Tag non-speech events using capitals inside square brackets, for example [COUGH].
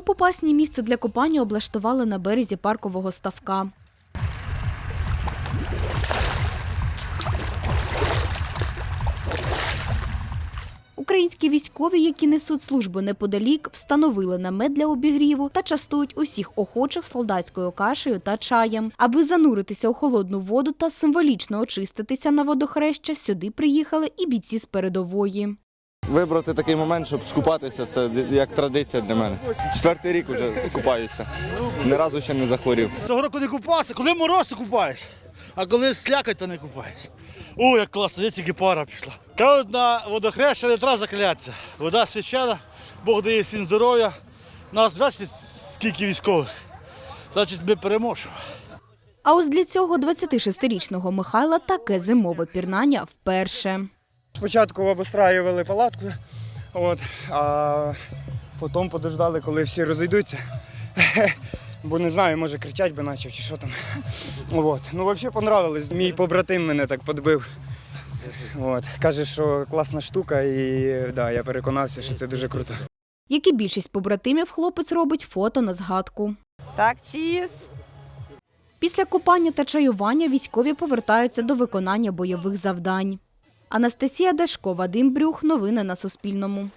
У Попасні місце для купання облаштували на березі паркового ставка. Українські військові, які несуть службу неподалік, встановили намет для обігріву та частують усіх охочих солдатською кашею та чаєм. Аби зануритися у холодну воду та символічно очиститися на водохреща, сюди приїхали і бійці з передової. Вибрати такий момент, щоб скупатися, це як традиція для мене. Четвертий рік вже купаюся. Ні разу ще не захворів. Того року не купався, коли мороз, то купаєш. А коли слякать, то не купаєш. О, як класно, де тільки пара пішла. Кажуть, на водохреща не треба заклятися. Вода священа, Бог дає всім здоров'я. Нас бачите, скільки військових. Значить, ми переможемо. А ось для цього 26-річного Михайла таке зимове пірнання вперше. Спочатку обостраювали палатку, от, а потім подождали, коли всі розійдуться. [LAUGHS] Бо не знаю, може кричать би наче чи що там. От. Ну, взагалі понравилось. Мій побратим мене так подбив. От. Каже, що класна штука, і да, я переконався, що це дуже круто. Як і більшість побратимів, хлопець робить фото на згадку. Так, чіз. Після купання та чаювання військові повертаються до виконання бойових завдань. Анастасія Дашко, Вадим Брюх. Новини на Суспільному.